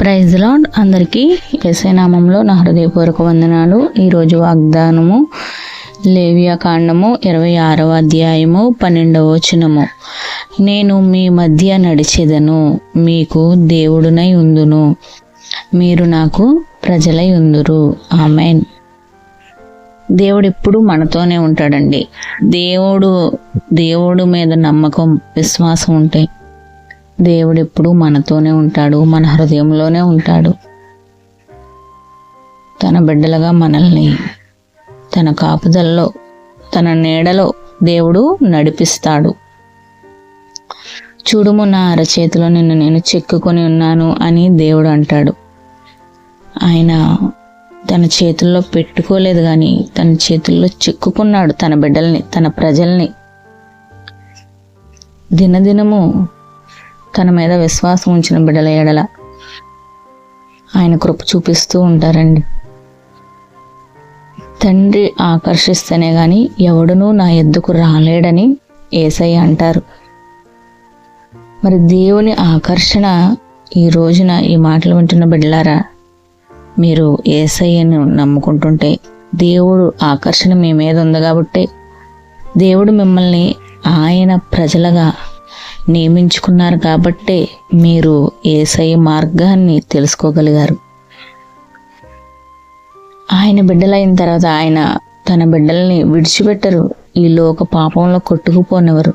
Praise lord. అందరికీ నామంలో నా హృదయపూర్వక వందనాలు. ఈరోజు వాగ్దానము లేవియా కాండము ఇరవై ఆరవ అధ్యాయము పన్నెండవ వచనము. నేను మీ మధ్య నడిచేదను మీకు దేవుడునై ఉందును మీరు నాకు ప్రజలై ఉందురు. ఆమెన్. దేవుడు ఎప్పుడు మనతోనే ఉంటాడండి. దేవుడు దేవుడు మీద నమ్మకం విశ్వాసం ఉంటే దేవుడు ఎప్పుడు మనతోనే ఉంటాడు మన హృదయంలోనే ఉంటాడు. తన బిడ్డలుగా మనల్ని తన కాపుదల్లో తన నీడలో దేవుడు నడిపిస్తాడు. చూడుము నా అరచేతిలో నిన్ను నేను చెక్కుకొని ఉన్నాను అని దేవుడు అంటాడు. ఆయన తన చేతుల్లో పెట్టుకోలేదు కానీ తన చేతుల్లో చిక్కుకున్నాడు తన బిడ్డల్ని తన ప్రజల్ని. దినదినము తన మీద విశ్వాసం ఉంచిన బిడ్డల ఎడల ఆయన కృప చూపిస్తూ ఉంటారండి. తండ్రి ఆకర్షిస్తేనే కానీ ఎవడునూ నా ఎద్దుకు రాలేడని ఏసై అంటారు. మరి దేవుని ఆకర్షణ ఈ రోజున ఈ మాటలు వింటున్న బిడ్డలారా మీరు ఏసయ్యను నమ్ముకుంటుంటే దేవుడు ఆకర్షణ మీ మీద ఉంది కాబట్టి దేవుడు మిమ్మల్ని ఆయన ప్రజలుగా నియమించుకున్నారు కాబట్టే మీరు ఏసై మార్గాన్ని తెలుసుకోగలిగారు. ఆయన బిడ్డలైన తర్వాత ఆయన తన బిడ్డల్ని విడిచిపెట్టరు. ఈ లోక పాపంలో కొట్టుకుపోనివ్వరు.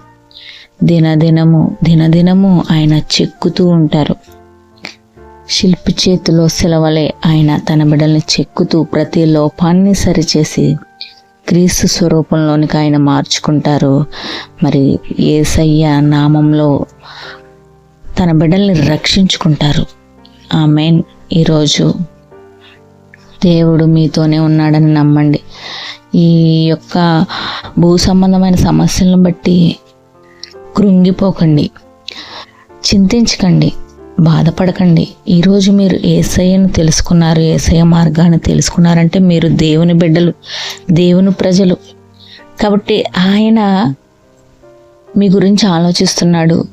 దినదినము దినదినము ఆయన చెక్కుతూ ఉంటారు. శిల్పి చేతిలో సెలవలే ఆయన తన బిడ్డల్ని చెక్కుతూ ప్రతి లోపాన్ని సరిచేసి క్రీస్తు స్వరూపంలోనికి ఆయన మార్చుకుంటారు. మరి ఏసయ్య నామంలో తన బిడ్డల్ని రక్షించుకుంటారు. ఆ మెయిన్ ఈరోజు దేవుడు మీతోనే ఉన్నాడని నమ్మండి. ఈ యొక్క భూ సంబంధమైన సమస్యలను బట్టి కృంగిపోకండి. చింతించకండి. బాధపడకండి. ఈరోజు మీరు ఏసయ్యను తెలుసుకున్నారు ఏసయ్య మార్గాన్ని తెలుసుకున్నారంటే మీరు దేవుని బిడ్డలు దేవుని ప్రజలు. కాబట్టి ఆయన మీ గురించి ఆలోచిస్తున్నాడు.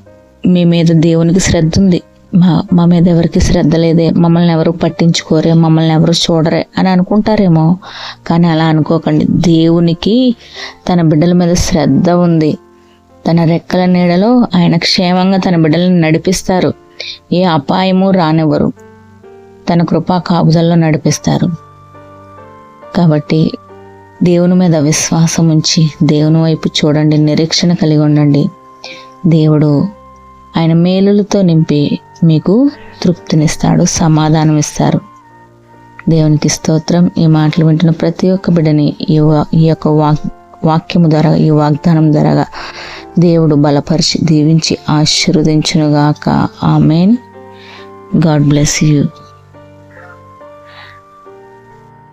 మీ మీద దేవునికి శ్రద్ధ ఉంది. మా మా మీద ఎవరికి శ్రద్ధ లేదే. మమ్మల్ని ఎవరు పట్టించుకోరే మమ్మల్ని ఎవరు చూడరే అని అనుకుంటారేమో. కానీ అలా అనుకోకండి. దేవునికి తన బిడ్డల మీద శ్రద్ధ ఉంది. తన రెక్కల నీడలో ఆయన క్షేమంగా తన బిడ్డలను నడిపిస్తారు. ఏ అపాయము రానివ్వరు. తన కృపా కాపుదల్లో నడిపిస్తారు. కాబట్టి దేవుని మీద విశ్వాసం ఉంచి దేవుని వైపు చూడండి నిరీక్షణ కలిగి ఉండండి. దేవుడు ఆయన మేలులతో నింపి మీకు తృప్తినిస్తాడు సమాధానం ఇస్తారు దేవునికి స్తోత్రం. ఈ మాటలు వింటున్న ప్రతి ఒక్క బిడ్డని ఈ ఈ యొక్క వాక్ వాక్యము ద్వారా ఈ వాగ్దానం ద్వారా దేవుడు బలపరిచి దీవించి ఆశీర్వదించునుగాక. ఆమెన్. God bless you.